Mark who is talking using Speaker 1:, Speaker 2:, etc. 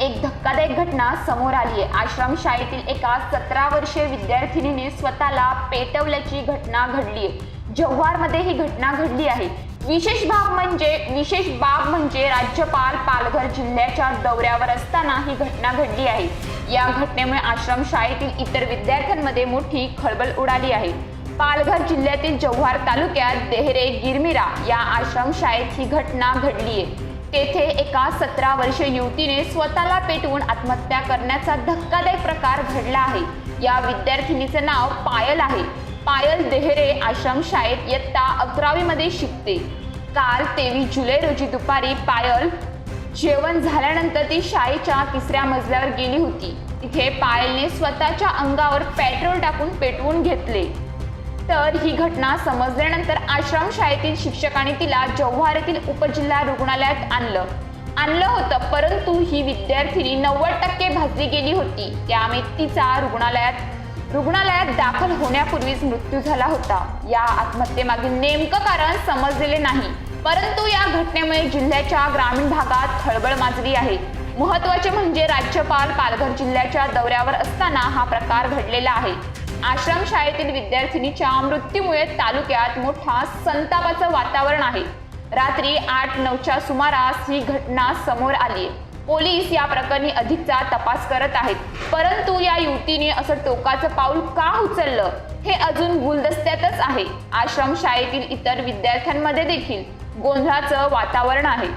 Speaker 1: एक धक्कादायक घटना समोर आली आहे. आश्रमशाळेतील एका सतरा वर्षीय विद्यार्थिनीने स्वतःला पेटवल्याची घटना घडली आहे. जव्हारमध्ये ही घटना घडली आहे. विशेष बाब म्हणजे विशेष बाब म्हणजे राज्यपाल पालघर जिल्ह्याच्या दौऱ्यावर असताना ही घटना घडली आहे. या घटनेमुळे आश्रमशाळेतील इतर विद्यार्थ्यांमध्ये मोठी खळबळ उडाली आहे. पालघर जिल्ह्यातील जव्हार तालुक्यात देहरे गिरमिरा या आश्रमशाळेत ही घटना घडली आहे. तेथे एका सतरा वर्षीय युवतीने स्वतःला पेटवून आत्महत्या करण्याचा धक्कादायक प्रकार घडला आहे. या विद्यार्थिनीचे नाव पायल आहे. पायल देहरे आश्रमशाळेत इयत्ता अकरावीमध्ये शिकते. काल तेवीस जुलै रोजी दुपारी पायल जेवण झाल्यानंतर ती शाळेच्या तिसऱ्या मजल्यावर गेली होती. तिथे पायलने स्वतःच्या अंगावर पेट्रोल टाकून पेटवून घेतले. तर ही घटना समजल्यानंतर आश्रमशाळेतील शिक्षकांनी तिला जव्हार येथील उपजिल्हा रुग्णालयात आणलं. आणलं होतं परंतु ही विद्यार्थिनी नव्वद टक्के भाजली गेली होती. त्यामुळे तिचा रुग्णालयात रुग्णालयात दाखल होण्यापूर्वीच मृत्यू झाला होता. या आत्महत्येमागील नेमकं कारण समजलेले नाही. परंतु या घटनेमुळे जिल्ह्याच्या ग्रामीण भागात खळबळ माजली आहे. महत्त्वाचे म्हणजे राज्यपाल पालघर जिल्ह्याच्या दौऱ्यावर असताना हा प्रकार घडलेला आहे. आश्रमशाळेतील विद्यार्थिनीच्या मृत्यूमुळे तालुक्यात मोठा संतापाचं वातावरण आहे. रात्री आठ नऊच्या सुमारास ही घटना समोर आली पोलीस या प्रकरणी अधिकचा तपास करत आहेत. परंतु या युवतीने असं टोकाचं पाऊल का उचललं हे अजून गुलदस्त्यातच आहे. आश्रमशाळेतील इतर विद्यार्थ्यांमध्ये देखील गोंधळाचं वातावरण आहे.